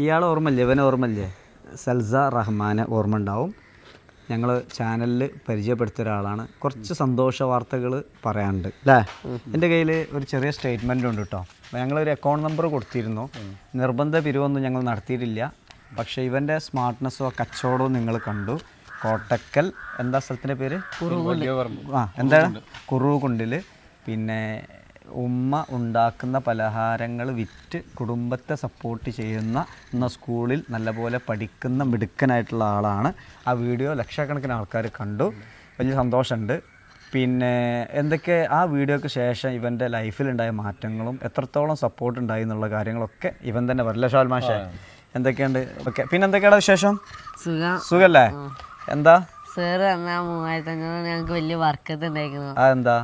ഇയാൾ ഓർമ്മയില്ലേ? ഇവനെ ഓർമ്മയില്ലേ? സൽസ റഹ്മാനെ ഓർമ്മ ഉണ്ടാവും ഞങ്ങൾ ചാനലിൽ പരിചയപ്പെടുത്തിയ ഒരാളാണ്. കുറച്ച് സന്തോഷ വാർത്തകൾ പറയാനുണ്ട്. അല്ലേ എന്റെ കയ്യിൽ ഒരു ചെറിയ സ്റ്റേറ്റ്മെന്റ് ഉണ്ട് കേട്ടോ അപ്പോൾ ഞങ്ങളൊരു അക്കൗണ്ട് നമ്പർ കൊടുത്തിരുന്നു. നിർബന്ധ പിരിവൊന്നും ഞങ്ങൾ നടത്തിയിട്ടില്ല. പക്ഷേ ഇവന്റെ സ്മാർട്ട്നെസ്സോ കച്ചവടമോ നിങ്ങൾ കണ്ടു. കോട്ടക്കൽ എന്താ സ്ഥലത്തിന്റെ പേര്? ആ എന്താണ്? കുറുകുണ്ടിൽ പിന്നെ ഉമ്മ ഉണ്ടാക്കുന്ന പലഹാരങ്ങൾ വിറ്റ് കുടുംബത്തെ സപ്പോർട്ട് ചെയ്യുന്ന എന്ന സ്കൂളിൽ നല്ലപോലെ പഠിക്കുന്ന മിടുക്കനായിട്ടുള്ള ആളാണ്. ആ വീഡിയോ ലക്ഷക്കണക്കിന് ആൾക്കാർ കണ്ടു. വലിയ സന്തോഷമുണ്ട്. പിന്നെ എന്തൊക്കെ ആ വീഡിയോക്ക് ശേഷം ഇവന്റെ ലൈഫിലുണ്ടായ മാറ്റങ്ങളും എത്രത്തോളം സപ്പോർട്ട് ഉണ്ടായി എന്നുള്ള കാര്യങ്ങളൊക്കെ ഇവൻ തന്നെ പറയില്ല ഷാൽ മാഷേ? എന്തൊക്കെയുണ്ട്? ഓക്കെ. പിന്നെ എന്തൊക്കെയാണ് വിശേഷം? സുഖം. സുഖല്ലേ? എന്താ? സാറ് തന്ന മൂവായിരത്തി അഞ്ഞൂറ് ഞങ്ങൾക്ക് വലിയ വർക്ക് ഉണ്ടായിരുന്നു. ആ എന്താ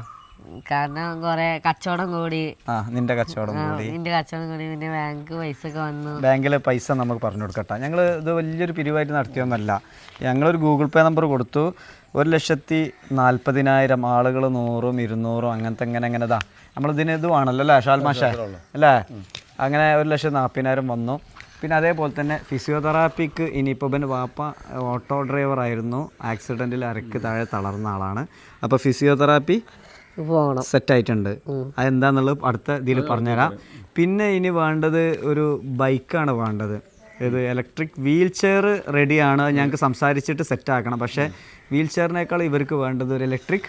കാരണം കുറെ കച്ചവടം കൂടി. ആ നിന്റെ കച്ചവടം കൂടി. നിന്റെ കച്ചവടം കൂടി പിന്നെ ബാങ്ക് പൈസ ഒക്കെ വന്നു. ബാങ്കിലെ പൈസ നമുക്ക് പറഞ്ഞു കൊടുക്കട്ടെ. ഞങ്ങൾ ഇത് വലിയൊരു പിരിവായിട്ട് നടത്തിയൊന്നല്ല. ഞങ്ങളൊരു ഗൂഗിൾ പേ നമ്പർ കൊടുത്തു. ഒരു ലക്ഷത്തി നാൽപ്പതിനായിരം ആളുകൾ നൂറും ഇരുന്നൂറും അങ്ങനത്തെ അങ്ങനെ അങ്ങനെ ഇതാ. നമ്മളിതിന് ഇത് വേണമല്ലോ അല്ലേ ഷാൽ മാഷ? അല്ലേ? അങ്ങനെ ഒരു ലക്ഷത്തി നാൽപ്പതിനായിരം വന്നു. പിന്നെ അതേപോലെ തന്നെ ഫിസിയോതെറാപ്പിക്ക് ഇനിയിപ്പോൾ പിന്നെ വാപ്പ ഓട്ടോ ഡ്രൈവർ ആയിരുന്നു. ആക്സിഡന്റിൽ അരക്ക് താഴെ തളർന്ന ആളാണ്. അപ്പോൾ ഫിസിയോതെറാപ്പി പോകണം. സെറ്റ് ആയിട്ടുണ്ട് അതെന്താന്നുള്ളത് അടുത്ത ഇതിൽ പറഞ്ഞുതരാം. പിന്നെ ഇനി വേണ്ടത് ഒരു ബൈക്കാണ് വേണ്ടത്. ഇത് ഇലക്ട്രിക് വീൽ ചെയർ റെഡിയാണ്. ഞങ്ങൾക്ക് സംസാരിച്ചിട്ട് സെറ്റ് ആക്കണം പക്ഷേ വീൽ ചെയറിനേക്കാൾ ഇവർക്ക് വേണ്ടത് ഒരു ഇലക്ട്രിക്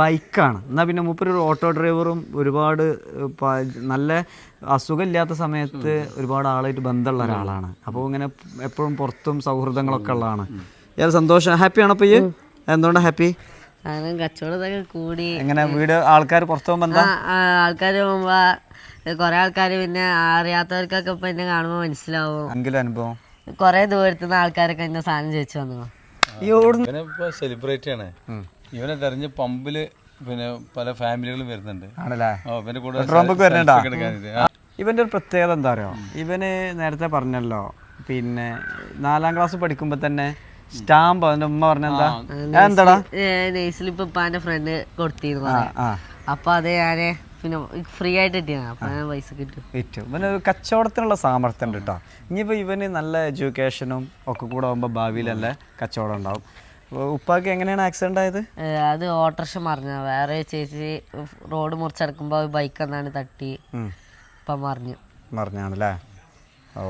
ബൈക്കാണ്. എന്നാൽ പിന്നെ മൂപ്പര് ഒരു ഓട്ടോ ഡ്രൈവറും ഒരുപാട് നല്ല അസുഖമില്ലാത്ത സമയത്ത് ഒരുപാട് ആളായിട്ട് ബന്ധമുള്ള ഒരാളാണ്. അപ്പോൾ ഇങ്ങനെ എപ്പോഴും പുറത്തും സൗഹൃദങ്ങളൊക്കെ ഉള്ളതാണ്. ഇയാൾ സന്തോഷം. ഹാപ്പിയാണോ അപ്പോൾ ഈ എന്തുകൊണ്ടാണ് ഹാപ്പി കാരണം കച്ചവടം ഇതൊക്കെ കൂടി. എങ്ങനെ വീട് ആൾക്കാർ പുറത്തു ആൾക്കാർ പോകുമ്പോ കുറെ ആൾക്കാർ പിന്നെ അറിയാത്തവർക്കൊക്കെ ഇപ്പൊ എന്നെ കാണുമ്പോ മനസ്സിലാവും. അനുഭവം? കുറെ ദൂരത്തുനിന്ന് ആൾക്കാരൊക്കെ എന്നെ സാധനം ചോദിച്ചു വന്നു. ഇവനിപ്പോ സെലിബ്രേറ്റ് ആണ്. ഇവനെ തെരഞ്ഞ് പമ്പിൽ പിന്നെ പല ഫാമിലികളും വരുന്നുണ്ട്. ഇവന്റെ കൂടെ ഇവന്റെ ഒരു പ്രത്യേകത എന്താ പറയുക ഇവന് നേരത്തെ പറഞ്ഞല്ലോ പിന്നെ നാലാം ക്ലാസ് പഠിക്കുമ്പോ തന്നെ സ്റ്റാമ്പ് അവന്റെ ഉമ്മ പറഞ്ഞെന്താ എന്താടാ? നെയ്സിൽ ഇപ്പൊ ഫ്രണ്ട് കൊടുത്തിരുന്നു അപ്പൊ അത് ഞാൻ പിന്നെ ഫ്രീ ആയിട്ട് കിട്ടിയാണ് അപ്പൊ ഞാൻ പൈസ കിട്ടും വിറ്റു ഇവന് ഒരു കച്ചവടത്തിനുള്ള സാമർത്ഥ്യം ഉണ്ട് കേട്ടോ ഇനിയിപ്പോ ഇവന് നല്ല എഡ്യൂക്കേഷനും ഒക്കെ കൂടെ ആകുമ്പോ ഭാവിയിലല്ലേ കച്ചവടം ഉണ്ടാവും. ഉപ്പാക്ക് എങ്ങനെയാണ് ആക്സിഡന്റ് ആയത്? അത് ഓട്ടർഷ മറിഞ്ഞ വേറെ ചേച്ചി റോഡ് മുറിച്ചടക്കുമ്പോ ബൈക്ക് എന്നാണ് തട്ടി. ഇപ്പൊ മറിഞ്ഞു. മറിഞ്ഞാണല്ലേ? ഓ.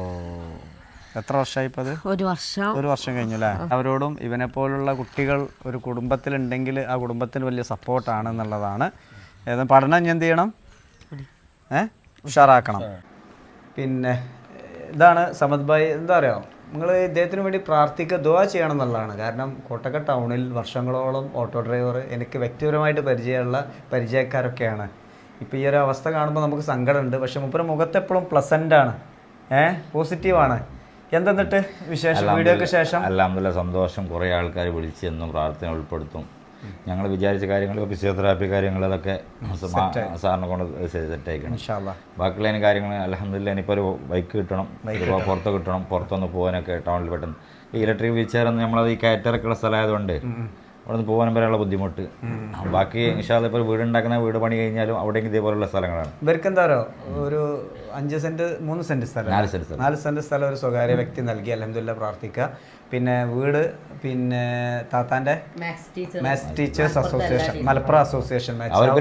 എത്ര വർഷമായി ഇപ്പത് ഒരു വർഷം. ഒരു വർഷം കഴിഞ്ഞു അല്ലേ അവരോടും ഇവനെ പോലുള്ള കുട്ടികൾ ഒരു കുടുംബത്തിലുണ്ടെങ്കിൽ ആ കുടുംബത്തിന് വലിയ സപ്പോർട്ടാണ് എന്നുള്ളതാണ് ഏതാ പഠനം ഞാൻ എന്ത് ചെയ്യണം? ഏഹ് ഉഷാറാക്കണം. പിന്നെ ഇതാണ് സമദ് ഭായ് എന്താ പറയുക നിങ്ങൾ ഇദ്ദേഹത്തിന് വേണ്ടി പ്രാർത്ഥിക്കുക ദുവാ ചെയ്യണം എന്നുള്ളതാണ്. കാരണം കോട്ടക്ക ടൗണിൽ വർഷങ്ങളോളം ഓട്ടോ ഡ്രൈവർ എനിക്ക് വ്യക്തിപരമായിട്ട് പരിചയമുള്ള പരിചയക്കാരൊക്കെയാണ്. ഇപ്പോൾ ഈ ഒരു അവസ്ഥ കാണുമ്പോൾ നമുക്ക് സങ്കടമുണ്ട്. പക്ഷെ മുപ്പര മുഖത്തെപ്പോഴും പ്ലസന്റ് ആണ്. ഏഹ് പോസിറ്റീവാണ് എന്തെന്നിട്ട് വിശേഷം? വീഡിയോക്ക് ശേഷം? അല്ലാമല്ല സന്തോഷം. കുറേ ആൾക്കാർ വിളിച്ച് എന്നും പ്രാർത്ഥന ഉൾപ്പെടുത്തും. ഞങ്ങൾ വിചാരിച്ച കാര്യങ്ങൾ ഫിസിയോതെറാപ്പി കാര്യങ്ങൾ അതൊക്കെ സാറിനെ കൊണ്ട് സെറ്റ് ആയിക്കണം ഇൻഷാല്ലാ ബാക്കിയുള്ള അതിന് കാര്യങ്ങൾ അലഹമില്ല ഇനിയിപ്പോൾ ഒരു ബൈക്ക് കിട്ടണം പുറത്ത് കിട്ടണം പുറത്തൊന്ന് പോകാനൊക്കെ ടൗണിൽ പെട്ടെന്ന്. ഈ ഇലക്ട്രിക് വീൽ ചെയർ നമ്മളത് ഈ കയറ്റിറക്കുള്ള സ്ഥലമായതുകൊണ്ട് അവിടെ നിന്ന് പോകാൻ വരെയുള്ള ബുദ്ധിമുട്ട് ബാക്കി ഇൻഷാല്ല ഇപ്പോൾ വീട് ഉണ്ടാക്കുന്ന വീട് പണി കഴിഞ്ഞാലും അവിടെ ഇതേപോലുള്ള സ്ഥലങ്ങളാണ്. ഇവർക്ക് എന്താ പറയുക ഒരു അഞ്ച് സെന്റ് മൂന്ന് സെന്റ് സ്ഥലം. നാല് സെന്റ് സ്ഥലം. നാല് സെന്റ് സ്ഥലം ഒരു സ്വകാര്യ വ്യക്തി നൽകി അലഹമില്ല പ്രാർത്ഥിക്കുക. പിന്നെ വീട് പിന്നെ താത്താന്റെ maths teachers association Malappuram association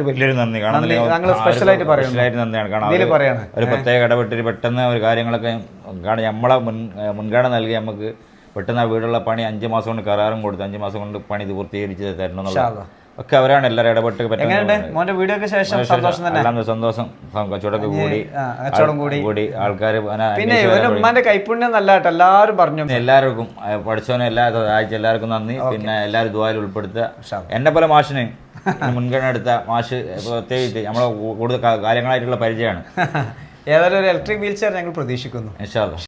വലിയൊരു നന്ദി. ഞങ്ങൾ ആ, special പറയുന്നു. special ആയിട്ട് നന്ദിയാണ്. കാരണം ഇതിൽ അവർ പറയാണ്. ഒരു പ്രത്യേക ഇടപെട്ടിട്ട് പെട്ടെന്ന് ഒരു കാര്യങ്ങളൊക്കെ കാരണം നമ്മളെ മുൻ മുൻഗണന നൽകി നമുക്ക് പെട്ടെന്ന് ആ വീടുള്ള പണി അഞ്ച് മാസം കൊണ്ട് കരാറും കൊടുത്ത് അഞ്ച് മാസം കൊണ്ട് പണി ഇത് പൂർത്തീകരിച്ച് തരണം എന്നുള്ള. ഒക്കെ അവരാണ് എല്ലാവരും ഇടപെട്ട് മോന്റെ ശേഷം സന്തോഷം തന്നെ? സന്തോഷം. കച്ചവടമൊക്കെ കൂടി. കച്ചവടം കൂടി. കൂടി. ആൾക്കാർ പിന്നെ ഉമ്മാന്റെ കൈപ്പുണ്യം നല്ല കേട്ടോ എല്ലാവരും പറഞ്ഞു. എല്ലാവർക്കും പഠിച്ചവനെ എല്ലാ സഹായിച്ച എല്ലാവർക്കും നന്ദി. പിന്നെ എല്ലാവരും ദുബായിൽ ഉൾപ്പെടുത്തുക. എന്നെ പോലെ മാഷിനെ മുൻഗണന എടുത്ത മാഷ് പ്രത്യേകിച്ച് നമ്മളെ കൂടുതൽ കാര്യങ്ങളായിട്ടുള്ള പരിചയമാണ്. ഏതായാലും ഒരു ഇലക്ട്രിക് വീൽ ചെയർ ഞങ്ങൾ പ്രതീക്ഷിക്കുന്നു.